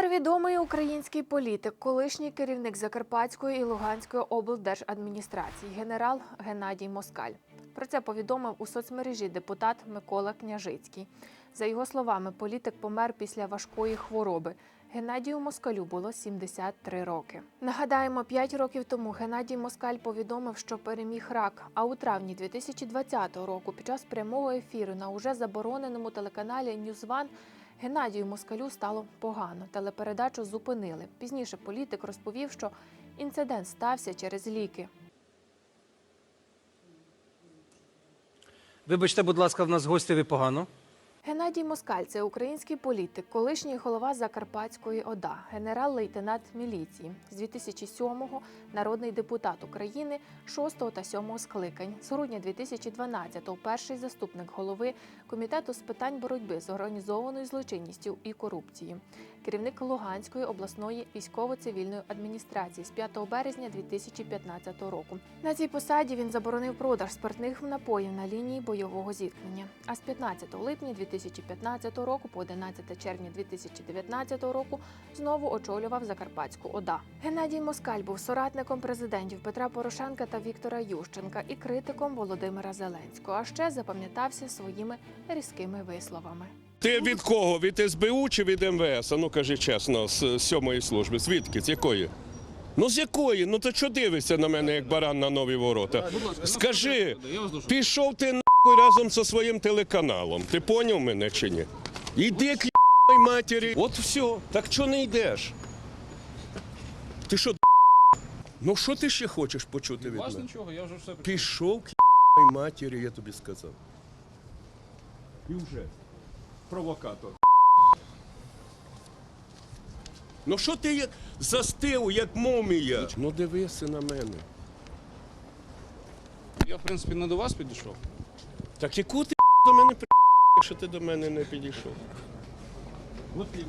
Тепер відомий український політик, колишній керівник Закарпатської і Луганської облдержадміністрації, генерал Геннадій Москаль. Про це повідомив у соцмережі депутат Микола Княжицький. За його словами, політик помер після важкої хвороби. Геннадію Москалю було 73 роки. Нагадаємо, 5 років тому Геннадій Москаль повідомив, що переміг рак. А у травні 2020 року, під час прямого ефіру на уже забороненому телеканалі Ньюзван Геннадію Москалю стало погано. Телепередачу зупинили. Пізніше політик розповів, що інцидент стався через ліки. Вибачте, будь ласка, в нас гостєві погано. Геннадій Москаль це український політик, колишній голова Закарпатської ОДА, генерал-лейтенант міліції. З 2007-го народний депутат України 6 та 7 скликань. З грудня 2012-го перший заступник голови комітету з питань боротьби з організованою злочинністю і корупції. Керівник Луганської обласної військово-цивільної адміністрації з 5 березня 2015 року. На цій посаді він заборонив продаж спиртних напоїв на лінії бойового зіткнення. А з 15 липня 2015 року по 11 червня 2019 року знову очолював Закарпатську ОДА. Геннадій Москаль був соратником президентів Петра Порошенка та Віктора Ющенка і критиком Володимира Зеленського. А ще запам'ятався своїми різкими висловами. Ти від кого? Від СБУ чи від МВС? А ну кажи чесно, з сьомої служби. Звідки? З якої? Ну з якої? Ну то що дивишся на мене, як баран на нові ворота? Скажи, пішов ти нахуй разом зі своїм телеканалом. Ти поняв мене чи ні? Іди к й**й матері. От все. Так чого не йдеш? Ти що, ну що ти ще хочеш почути від мене? нічого, я вже все. Пішов к й**й матері, я тобі сказав. І вже. Провокатор. Ну що ти як застив, як мумія? Ну дивися на мене. Я, в принципі, не до вас підійшов. Так яку ти до мене при якщо ти до мене не підійшов? От і